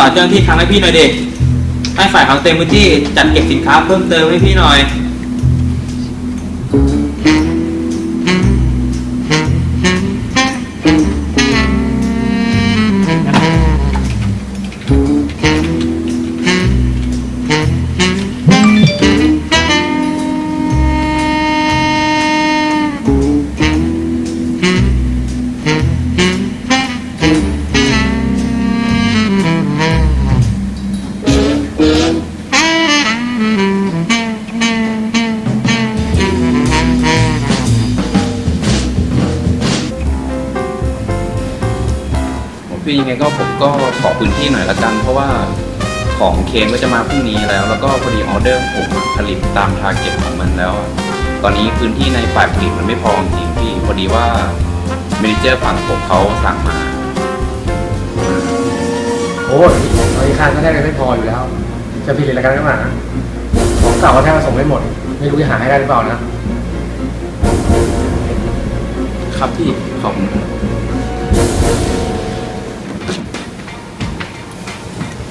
ต่อเจ้าหน้าที่คลังให้พี่หน่อยเด็กให้ฝ่ายของเต็มพื้นที่จัดเก็บสินค้าเพิ่มเติมให้พี่หน่อย พี่ยังไงก็ผมก็ขอพื้นที่หน่อยละกัน เพราะว่าของเคนก็จะมาพรุ่งนี้แล้ว แล้วก็พอดีออเดอร์ผมผลิตตามทาร์เก็ตของมันแล้วอะตอนนี้พื้นที่ในฝ่ายผลิตมันไม่พอจริงพี่พอดีว่าเมนเจอร์ฝั่งผมเขาสั่งมา โอ้ยเราอีกคันก็ได้กันไม่พออยู่แล้ว จะผลิตอะไรกันก็มาของเก่าก็แทบส่งไม่หมด ไม่รู้จะหาให้ได้หรือเปล่านะ ครับพี่ขอบคุณ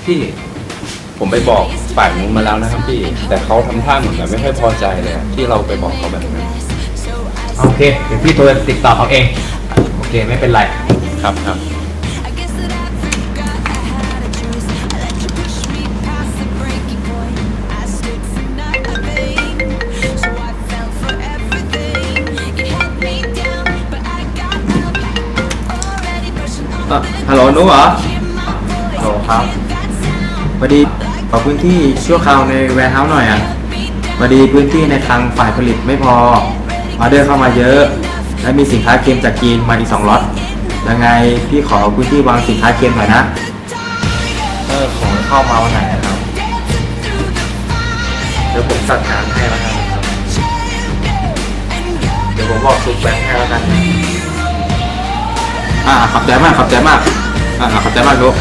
พี่ผมไปบอกฝ่ายนู้นมาแล้วนะครับพี่ แต่เขาทำท่าเหมือนแบบไม่ค่อยพอใจเลยอะที่เราไปบอกเขาแบบนั้นโอเค เดี๋ยวพี่ตัวติดต่อเขาเอง โอเค ไม่เป็นไร ครับครับ I guess that I forgot I had a choice. I let you push me past the breaking point. I stood for nothing, so I fell for everything. You held me down, but I got up. Already brushing off อะฮัลโหลนุ๊กเหรอ hear my voice. ฮัลโหลครับ That sound พอดีขอพื้นที่ชั่วคราวในแวร์เฮาส์หน่อยอะพอดีพื้นที่ในทางฝ่ายผลิตไม่พอออเดอร์เข้ามาเยอะ และมีสินค้าเกมจากจีนมาอีกสองล็อตยังไงพี่ขอพื้นที่วางสินค้าเกมหน่อยนะเออของเข้ามาวันไหนครับเดี๋ยวผมจัดการให้แล้วกันครับเดี๋ยวผมบอกซุปแบงค์ให้แล้วกันอ่าขอบใจมากขอบใจมากอ่าขอบใจมากลูก